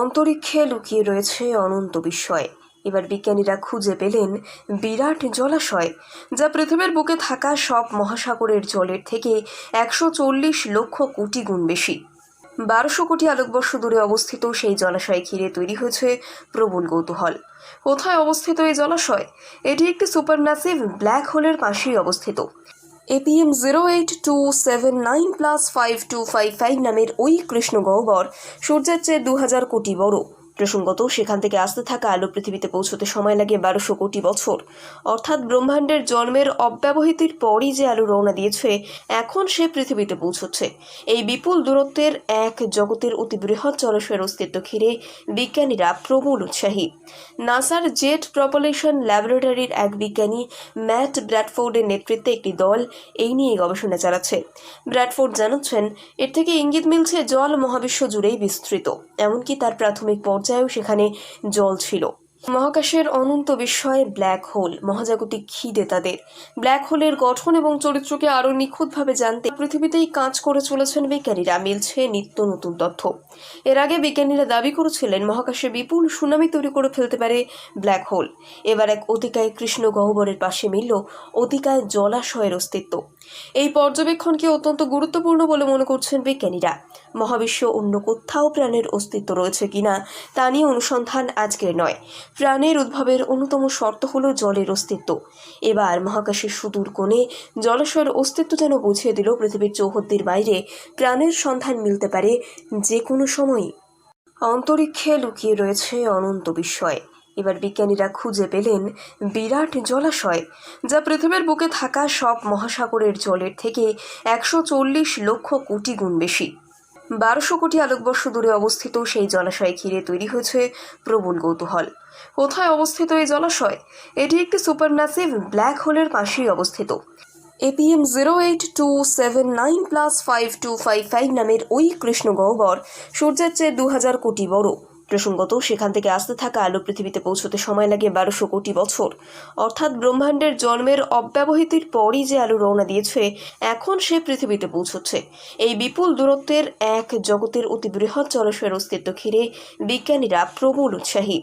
অন্তরিক্ষে লুকিয়ে রয়েছে অনন্ত বিস্ময়। এবার বিজ্ঞানীরা খুঁজে পেলেন বিরাট জলাশয়, যা পৃথিবীর বুকে থাকা সব মহাসাগরের জলের থেকে একশো চল্লিশ লক্ষ কোটি গুণ বেশি। বারোশো কোটি আলোকবর্ষ দূরে অবস্থিত সেই জলাশয় ঘিরে তৈরি হয়েছে প্রবল কৌতূহল। কোথায় অবস্থিত এই জলাশয়? এটি একটি সুপারম্যাসিভ ব্ল্যাক হোলের পাশেই অবস্থিত। APM zero eight two seven nine plus five two five five নামের ওই কৃষ্ণগহ্বর সূর্যের চেয়ে দু হাজার কোটি বড়। প্রসঙ্গত, সেখান থেকে আসতে থাকা আলো পৃথিবীতে পৌঁছতে সময় লাগে বারোশো কোটি বছর। অর্থাৎ ব্রহ্মাণ্ডের জন্মের অব্যবহিতির পরই যে আলো রওনা দিয়েছে, এখন সে পৃথিবীতে পৌঁছচ্ছে। এই বিপুল দূরত্বের এক জগতের অতি বৃহৎ জলাশয়ের অস্তিত্ব ঘিরে বিজ্ঞানীরা প্রবল উৎসাহী। নাসার জেট প্রপলেশন ল্যাবরেটরির এক বিজ্ঞানী, ম্যাট ব্র্যাডফোর্ডের নেতৃত্বে একটি দল এই নিয়ে গবেষণা চালাচ্ছে। ব্র্যাডফোর্ড জানাচ্ছেন, এর থেকে ইঙ্গিত মিলছে জল মহাবিশ্ব জুড়েই বিস্তৃত। এমনকি তার প্রাথমিক পর্যায়েও সেখানে জল ছিল। মহাকাশের অনন্ত বিস্ময়ে ব্ল্যাক হোল, মহাজাগতিক খিদে তাদের। ব্ল্যাক হোলের গঠন এবং চরিত্রকে আরও নিখুঁতভাবে জানতে পৃথিবীতেই কাজ করে চলেছেন বিজ্ঞানীরা, মিলছে নিত্য নতুন তথ্য। এর আগে বিজ্ঞানীরা দাবি করেছিলেন, মহাকাশে বিপুল সুনামি তৈরি করে ফেলতে পারে ব্ল্যাক হোল। এবার এক অতিকায় কৃষ্ণ গহ্বরের পাশে মিলল অতিকায় জলাশয়ের অস্তিত্ব। এই পর্যবেক্ষণকে অত্যন্ত গুরুত্বপূর্ণ বলে মনে করছেন বিজ্ঞানীরা। মহাবিশ্ব অন্য কোথাও প্রাণের অস্তিত্ব রয়েছে কিনা তা নিয়ে অনুসন্ধান আজকের নয়। প্রাণের উদ্ভবের অন্যতম শর্ত হলো জলের অস্তিত্ব। এবার মহাকাশের সুদূর কোণে জলাশয়ের অস্তিত্ব যেন বুঝিয়ে দিল পৃথিবীর চৌহদ্দির বাইরে, প্রাণের সন্ধান মিলতে পারে যে কোনো সময়ই অন্তরিক্ষে লুকিয়ে রয়েছে অনন্ত বিস্ময়। এবার বিজ্ঞানীরা খুঁজে পেলেন বিরাট জলাশয়, যা পৃথিবীর বুকে থাকা সব মহাসাগরের জলের থেকে একশো চল্লিশ লক্ষ কোটি গুণ বেশি। বারোশো কোটি আলোকবর্ষ দূরে অবস্থিত সেই জলাশয় ঘিরে তৈরি হয়েছে প্রবল কৌতূহল। কোথায় অবস্থিত এই জলাশয়? এটি একটি সুপারম্যাসিভ ব্ল্যাক হোলের পাশেই অবস্থিত। APM zero eight two seven nine plus five two five five নামের ওই কৃষ্ণগহ্বর সূর্যের চেয়ে দু হাজার কোটি বড়। প্রসঙ্গত, সেখান থেকে আসতে থাকা আলো পৃথিবীতে পৌঁছতে সময় লাগে বারোশো কোটি বছর। অর্থাৎ ব্রহ্মাণ্ডের জন্মের অব্যবহিতির পরই যে আলো রওনা দিয়েছে, এখন সে পৃথিবীতে পৌঁছচ্ছে। এই বিপুল দূরত্বের এক জগতের অতি বৃহৎ জলাশয়ের অস্তিত্ব ঘিরে বিজ্ঞানীরা প্রবল উৎসাহী।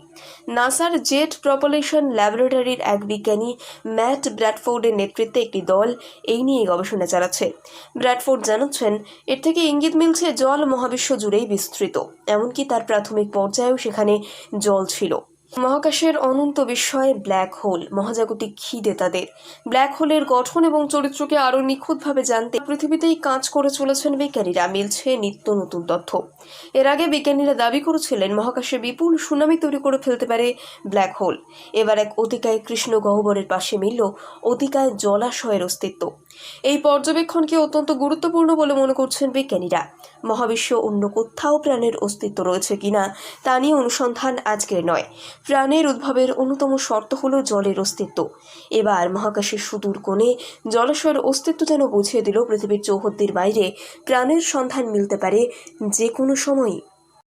নাসার জেট প্রপলেশন ল্যাবরেটরির এক বিজ্ঞানী, ম্যাট ব্র্যাডফোর্ডের নেতৃত্বে একটি দল এই নিয়ে গবেষণা চালাচ্ছে। ব্র্যাডফোর্ড জানাচ্ছেন, এর থেকে ইঙ্গিত মিলছে জল মহাবিশ্ব জুড়েই বিস্তৃত, এমনকি তার প্রাথমিক পর্যায়েও সেখানে জল ছিল। মহাকাশের অনন্ত বিস্ময়ে ব্ল্যাক হোল, মহাজাগতিক খিদে তাদের। ব্ল্যাক হোলের গঠন এবং চরিত্রকে আরও নিখুঁতভাবে জানতে পৃথিবীতেই কাজ করে চলেছেন বিজ্ঞানীরা, মিলছে নিত্য নতুন তথ্য। এর আগে বিজ্ঞানীরা দাবি করেছিলেন, মহাকাশে বিপুল সুনামি তৈরি করে ফেলতে পারে ব্ল্যাক হোল। এবার এক অতিকায় কৃষ্ণ গহ্বরের পাশে মিলল অতিকায় জলাশয়ের অস্তিত্ব। এই পর্যবেক্ষণকে অত্যন্ত গুরুত্বপূর্ণ বলে মনে করছেন বিজ্ঞানীরা। মহাবিশ্ব অন্য কোথাও প্রাণের অস্তিত্ব রয়েছে কিনা তা নিয়ে অনুসন্ধান আজকের নয়। প্রাণের উদ্ভবের অন্যতম শর্ত হলো জলের অস্তিত্ব। এবার মহাকাশের সুদূর কোণে জলাশয়ের অস্তিত্ব যেন বুঝিয়ে দিল পৃথিবীর চৌহদ্দির বাইরে, প্রাণের সন্ধান মিলতে পারে যে কোনো সময়ই।